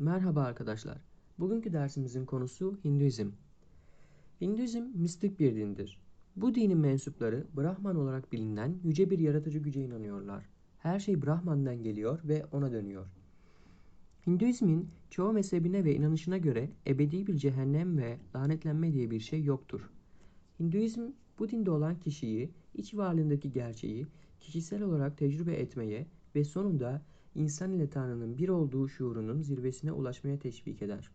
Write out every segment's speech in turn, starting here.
Merhaba arkadaşlar. Bugünkü dersimizin konusu Hinduizm. Hinduizm mistik bir dindir. Bu dinin mensupları Brahman olarak bilinen yüce bir yaratıcı güce inanıyorlar. Her şey Brahman'dan geliyor ve ona dönüyor. Hinduizmin çoğu mezhebine ve inanışına göre ebedi bir cehennem ve lanetlenme diye bir şey yoktur. Hinduizm bu dinde olan kişiyi, iç varlığındaki gerçeği kişisel olarak tecrübe etmeye ve sonunda insan ile Tanrı'nın bir olduğu şuurunun zirvesine ulaşmaya teşvik eder.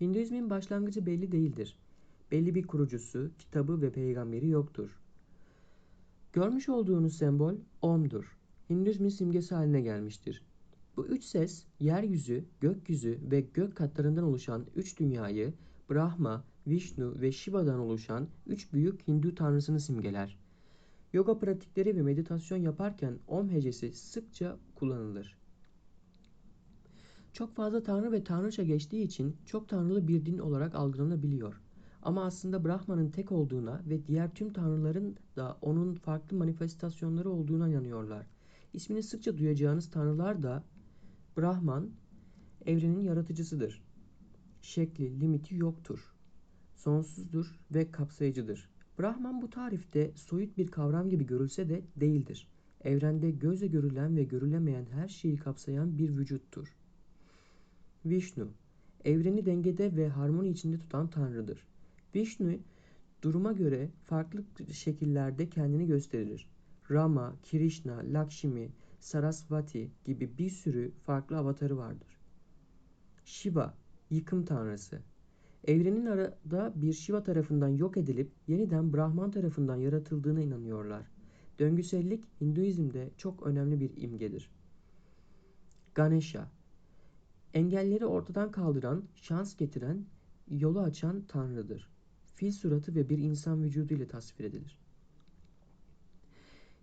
Hinduizmin başlangıcı belli değildir. Belli bir kurucusu, kitabı ve peygamberi yoktur. Görmüş olduğunuz sembol Om'dur. Hinduizmin simgesi haline gelmiştir. Bu üç ses, yeryüzü, gökyüzü ve gök katlarından oluşan üç dünyayı Brahma, Vishnu ve Shiva'dan oluşan üç büyük Hindu tanrısını simgeler. Yoga pratikleri ve meditasyon yaparken Om hecesi sıkça kullanılır. Çok fazla tanrı ve tanrıça geçtiği için çok tanrılı bir din olarak algılanabiliyor. Ama aslında Brahman'ın tek olduğuna ve diğer tüm tanrıların da onun farklı manifestasyonları olduğuna inanıyorlar. İsmini sıkça duyacağınız tanrılar da Brahman, evrenin yaratıcısıdır. Şekli, limiti yoktur. Sonsuzdur ve kapsayıcıdır. Brahman bu tarifte soyut bir kavram gibi görülse de değildir. Evrende gözle görülen ve görülemeyen her şeyi kapsayan bir vücuttur. Vishnu, evreni dengede ve harmoni içinde tutan tanrıdır. Vishnu, duruma göre farklı şekillerde kendini gösterir. Rama, Krishna, Lakshmi, Sarasvati gibi bir sürü farklı avatarı vardır. Shiva, yıkım tanrısı. Evrenin arada bir Shiva tarafından yok edilip yeniden Brahman tarafından yaratıldığına inanıyorlar. Döngüsellik Hinduizm'de çok önemli bir imgedir. Ganesha Engelleri ortadan kaldıran, şans getiren, yolu açan tanrıdır. Fil suratı ve bir insan vücudu ile tasvir edilir.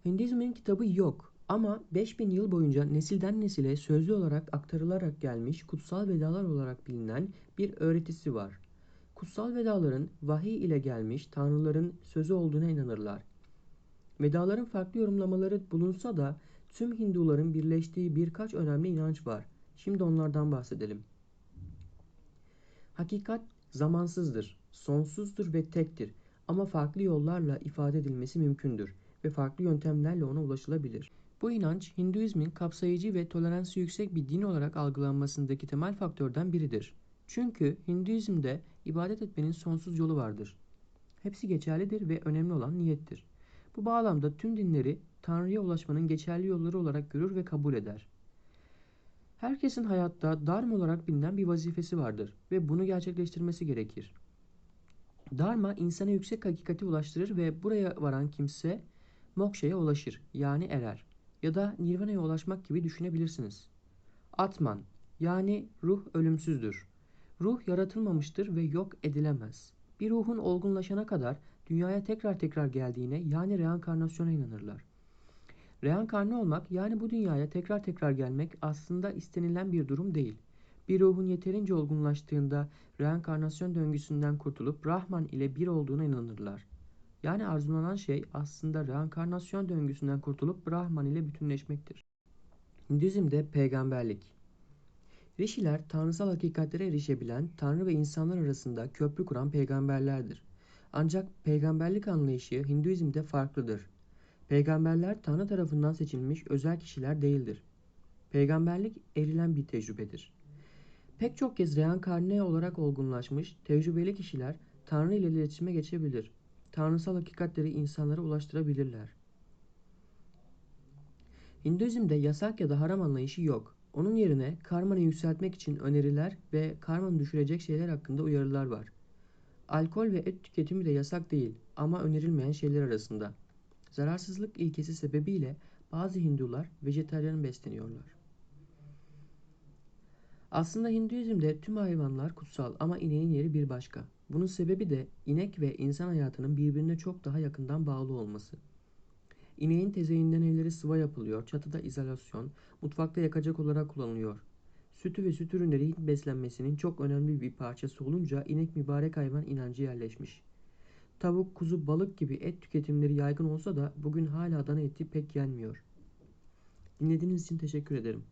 Hinduizmin kitabı yok ama 5000 yıl boyunca nesilden nesile sözlü olarak aktarılarak gelmiş kutsal vedalar olarak bilinen bir öğretisi var. Kutsal vedaların vahiy ile gelmiş tanrıların sözü olduğuna inanırlar. Vedaların farklı yorumlamaları bulunsa da tüm Hinduların birleştiği birkaç önemli inanç var. Şimdi onlardan bahsedelim. Hakikat zamansızdır, sonsuzdur ve tektir ama farklı yollarla ifade edilmesi mümkündür ve farklı yöntemlerle ona ulaşılabilir. Bu inanç Hinduizmin kapsayıcı ve toleransı yüksek bir din olarak algılanmasındaki temel faktörden biridir. Çünkü Hinduizm'de ibadet etmenin sonsuz yolu vardır. Hepsi geçerlidir ve önemli olan niyettir. Bu bağlamda tüm dinleri Tanrı'ya ulaşmanın geçerli yolları olarak görür ve kabul eder. Herkesin hayatta Dharma olarak bilinen bir vazifesi vardır ve bunu gerçekleştirmesi gerekir. Dharma insana yüksek hakikati ulaştırır ve buraya varan kimse mokşaya ulaşır yani erer ya da nirvana'ya ulaşmak gibi düşünebilirsiniz. Atman yani ruh ölümsüzdür. Ruh yaratılmamıştır ve yok edilemez. Bir ruhun olgunlaşana kadar dünyaya tekrar tekrar geldiğine yani reenkarnasyona inanırlar. Reenkarne olmak yani bu dünyaya tekrar tekrar gelmek aslında istenilen bir durum değil. Bir ruhun yeterince olgunlaştığında reenkarnasyon döngüsünden kurtulup Brahman ile bir olduğuna inanırlar. Yani arzulanan şey aslında reenkarnasyon döngüsünden kurtulup Brahman ile bütünleşmektir. Hinduizm'de peygamberlik Rişiler tanrısal hakikatlere erişebilen tanrı ve insanlar arasında köprü kuran peygamberlerdir. Ancak peygamberlik anlayışı Hinduizm'de farklıdır. Peygamberler Tanrı tarafından seçilmiş özel kişiler değildir. Peygamberlik erilen bir tecrübedir. Pek çok kez reenkarne olarak olgunlaşmış, tecrübeli kişiler Tanrı ile iletişime geçebilir. Tanrısal hakikatleri insanlara ulaştırabilirler. Hinduizm'de yasak ya da haram anlayışı yok. Onun yerine karmanı yükseltmek için öneriler ve karmanı düşürecek şeyler hakkında uyarılar var. Alkol ve et tüketimi de yasak değil ama önerilmeyen şeyler arasında. Zararsızlık ilkesi sebebiyle bazı Hindular vejetaryen besleniyorlar. Aslında Hinduizm'de tüm hayvanlar kutsal ama ineğin yeri bir başka. Bunun sebebi de inek ve insan hayatının birbirine çok daha yakından bağlı olması. İneğin tezeyinden evleri sıva yapılıyor, çatıda izolasyon, mutfakta yakacak olarak kullanılıyor. Sütü ve süt ürünleri Hint beslenmesinin çok önemli bir parçası olunca inek mübarek hayvan inancı yerleşmiş. Tavuk, kuzu, balık gibi et tüketimleri yaygın olsa da bugün hala dana eti pek yenmiyor. Dinlediğiniz için teşekkür ederim.